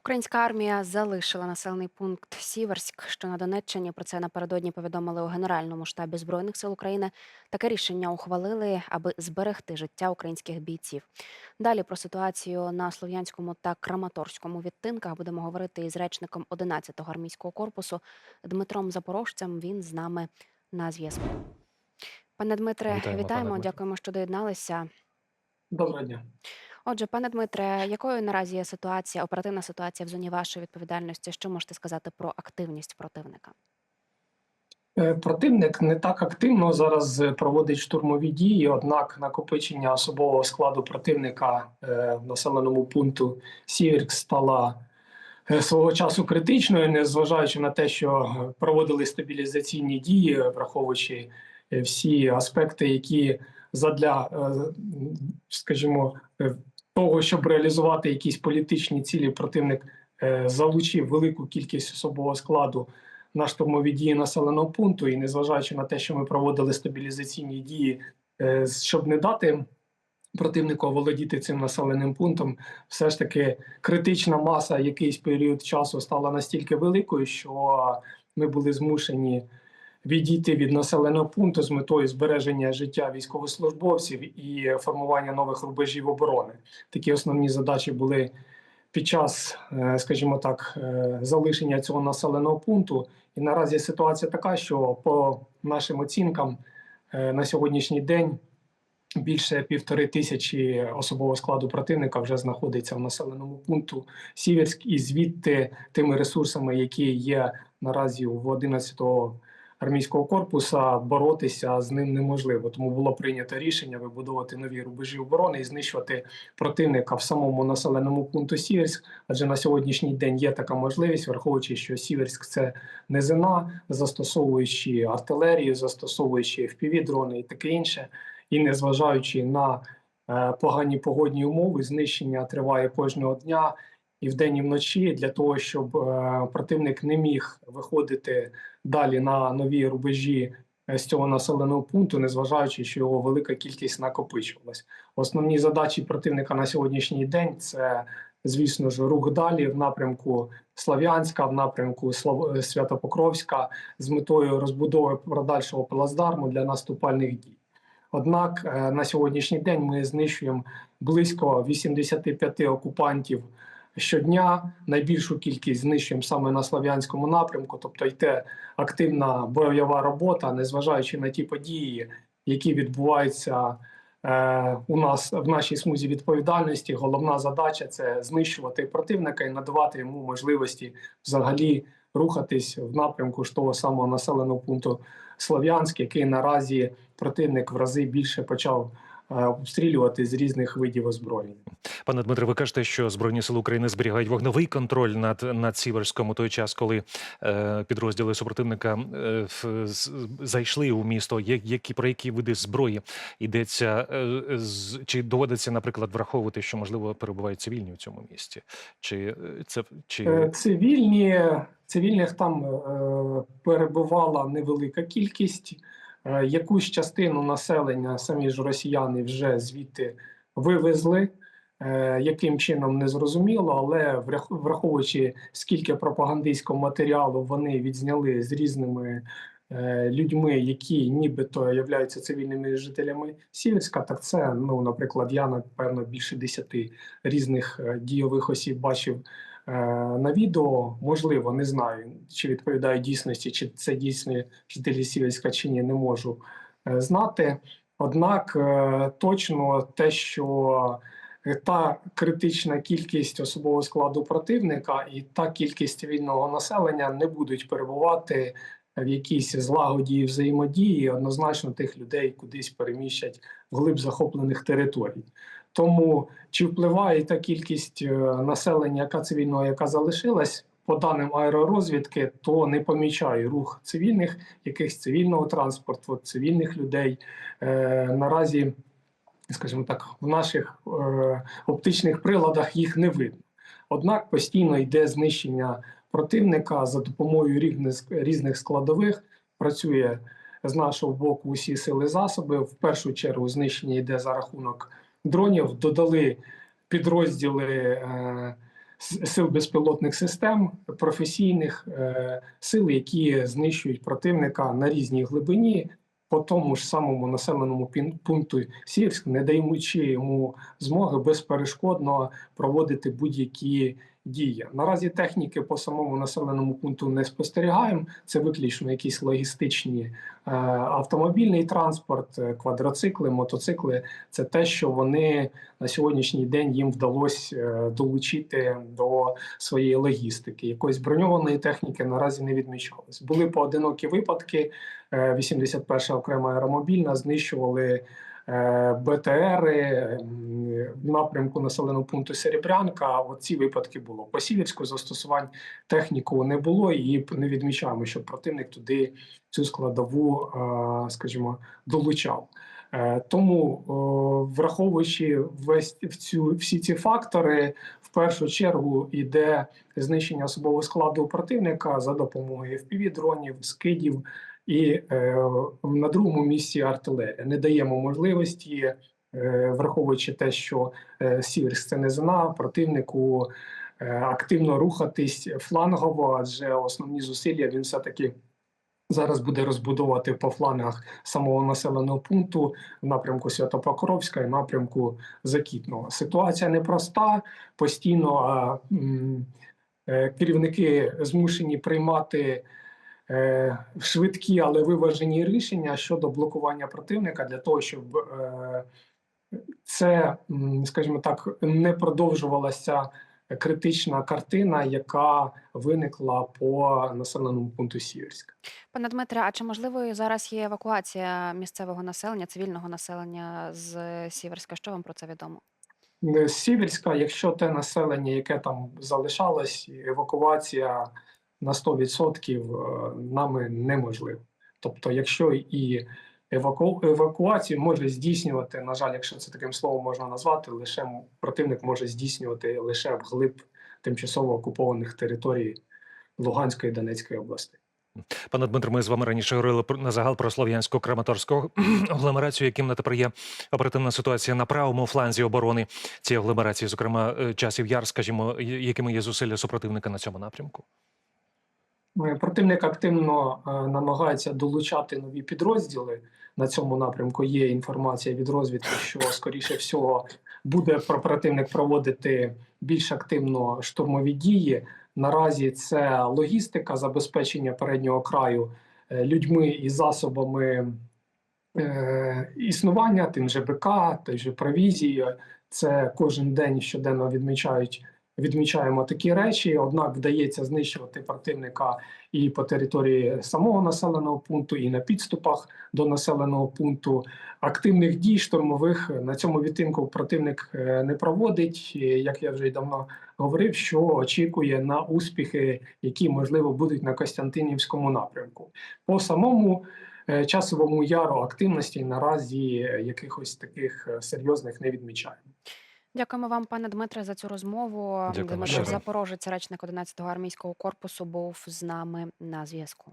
Українська армія залишила населений пункт Сіверськ, що на Донеччині. Про це напередодні повідомили у Генеральному штабі збройних сил України. Таке рішення ухвалили, аби зберегти життя українських бійців. Далі про ситуацію на слов'янському та краматорському відтинках будемо говорити із речником 11-го армійського корпусу Дмитром Запорожцем. Він з нами на зв'язку. Пане Дмитре, Вітаємо, пане вітаємо. Дмитре. Дякуємо, що доєдналися. Доброго дня. Отже, пане Дмитре, якою наразі є ситуація, оперативна ситуація в зоні вашої відповідальності? Що можете сказати про активність противника? Е, Противник не так активно зараз е, проводить штурмові дії, однак накопичення особового складу противника е, в населеному пункту Сіверк стала свого часу критичною, незважаючи на те, що проводили стабілізаційні дії, враховуючи всі аспекти, які задля, скажімо, того, щоб реалізувати якісь політичні цілі, противник е, залучив велику кількість особового складу на штурмові дії населеного пункту, і незважаючи на те, що ми проводили стабілізаційні дії, е, щоб не дати противнику оволодіти цим населеним пунктом, все ж таки критична маса якийсь період часу стала настільки великою, що ми були змушені відійти від населеного пункту з метою збереження життя військовослужбовців і формування нових рубежів оборони. Такі основні задачі були під час, е, скажімо так, е, залишення цього населеного пункту. І наразі ситуація така, що по нашим оцінкам е, на сьогоднішній день більше півтори тисячі особового складу противника вже знаходиться в населеному пункту Сіверськ, і звідти тими ресурсами, які є наразі в 11-го армійського корпуса, боротися з ним неможливо. Тому було прийнято рішення вибудовувати нові рубежі оборони і знищувати противника в самому населеному пункту Сіверськ. Адже на сьогоднішній день є така можливість, враховуючи, що Сіверськ це низина, застосовуючи артилерію, застосовуючи FPV-дрони і таке інше, і незважаючи на е, погані погодні умови, знищення триває кожного дня. І вдень, і вночі для того, щоб е, противник не міг виходити далі на нові рубежі е, з цього населеного пункту, незважаючи, що його велика кількість накопичувалась. Основні задачі противника на сьогоднішній день це, звісно ж, рух далі в напрямку Слав'янська, в напрямку е, Святопокровська з метою розбудови подальшого плацдарму для наступальних дій. Однак на сьогоднішній день ми знищуємо близько 85 окупантів щодня. Найбільшу кількість знищуємо саме на Слав'янському напрямку, тобто йде активна бойова робота, незважаючи на ті події, які відбуваються е, у нас в нашій смузі відповідальності. Головна задача це знищувати противника і надавати йому можливості взагалі рухатись в напрямку ж того самого населеного пункту Слов'янськ, який наразі противник в рази більше почав обстрілювати з різних видів озброєння. Пане Дмитре, ви кажете, що Збройні сили України зберігають вогневий контроль над, над Сіверськом у той час, коли е, підрозділи супротивника е, в- з- зайшли у місто. Є, які, про які види зброї йдеться? Е, з, чи доводиться, наприклад, враховувати, що, можливо, перебувають цивільні у цьому місті? Чи е, це чи Е, Цивільні, цивільних там е, перебувала невелика кількість. Е, якусь частину населення самі ж росіяни вже звідти вивезли. Е, яким чином не зрозуміло, але врах- враховуючи скільки пропагандистського матеріалу вони відзняли з різними е, людьми, які нібито являються цивільними жителями Сіверська, так це, ну, наприклад, я напевно більше десяти різних дійових осіб бачив на відео. Можливо, не знаю, чи відповідає дійсності, чи це дійсні жителі Сіверська чи ні, не можу е, знати. Однак е, точно те, що е, та критична кількість особового складу противника і та кількість цивільного населення не будуть перебувати в якійсь злагоді і взаємодії. Однозначно тих людей кудись переміщать вглиб захоплених територій. Тому чи впливає та кількість е, населення, яка цивільного, яка залишилась, по даним аеророзвідки, то не помічаю рух цивільних, якихось цивільного транспорту, цивільних людей. Е, наразі, скажімо так, в наших е, оптичних приладах їх не видно. Однак постійно йде знищення противника за допомогою різних, різних складових. Працює з нашого боку усі сили засоби. В першу чергу знищення йде за рахунок дронів. Додали підрозділи е, сил безпілотних систем, професійних е, сил, які знищують противника на різній глибині. По тому ж самому населеному пункту Сіверськ, не даючи йому змоги безперешкодно проводити будь-які дії. Наразі техніки по самому населеному пункту не спостерігаємо. Це виключно якісь логістичні е, автомобільний транспорт, е, квадроцикли, мотоцикли. Це те, що вони на сьогоднішній день їм вдалося е, долучити до своєї логістики. Якоїсь броньованої техніки наразі не відмічалось. Були поодинокі випадки. Е, 81 окрема аеромобільна знищували БТРи в напрямку населеного пункту Серебрянка. От ці випадки було. По Сіверську застосувань техніку не було, і не відмічаємо, що противник туди цю складову, е, скажімо, долучав. Е, Тому, враховуючи весь цю всі ці фактори, в першу чергу йде знищення особового складу противника за допомогою fpv дронів, скидів, і е, на другому місці артилерія. Не даємо можливості, е, враховуючи те, що е, Сіверськ це низина, противнику е, активно рухатись флангово, адже основні зусилля він все таки. Зараз буде розбудовувати по флангах самого населеного пункту в напрямку Святопокровська і напрямку Закітного. Ситуація непроста. Постійно а, м, керівники змушені приймати швидкі, але виважені рішення щодо блокування противника для того, щоб е, це, скажімо так, не продовжувалася критична картина, яка виникла по населеному пункту Сіверськ. Пане Дмитре, а чи можливо зараз є евакуація місцевого населення, цивільного населення з Сіверська? Що вам про це відомо? Е, З Сіверська, якщо те населення, яке там залишалось, евакуація на 100% е, нами неможлива. Тобто, якщо і еваку... евакуацію може здійснювати, на жаль, якщо це таким словом можна назвати, лише противник може здійснювати лише вглиб тимчасово окупованих територій Луганської і Донецької областей. Пане Дмитро, ми з вами раніше говорили про на загал про слов'янську краматорську агломерацію, яким на тепер є оперативна ситуація на правому фланзі оборони цієї агломерації, зокрема е, часів яр, скажімо, якими є зусилля супротивника на цьому напрямку. Е, Противник активно е, намагається долучати нові підрозділи. На цьому напрямку є інформація від розвідки, що скоріше всього буде про- противник проводити більш активно штурмові дії. Наразі це логістика, забезпечення переднього краю е, людьми і засобами е, існування, тим же БК, той же провізією. Це кожен день щоденно відмічають. Відмічаємо такі речі, однак вдається знищувати противника і по території самого населеного пункту, і на підступах до населеного пункту. Активних дій штурмових на цьому відтинку противник е, не проводить. Як я вже й давно говорив, що очікує на успіхи, які можливо будуть на Костянтинівському напрямку. По самому е, часовому яру активності наразі е, якихось таких серйозних не відмічаємо. Дякуємо вам, пане Дмитре, за цю розмову. Дякуємо Дмитро щиро. Запорожець, речник 11-го армійського корпусу, був з нами на зв'язку.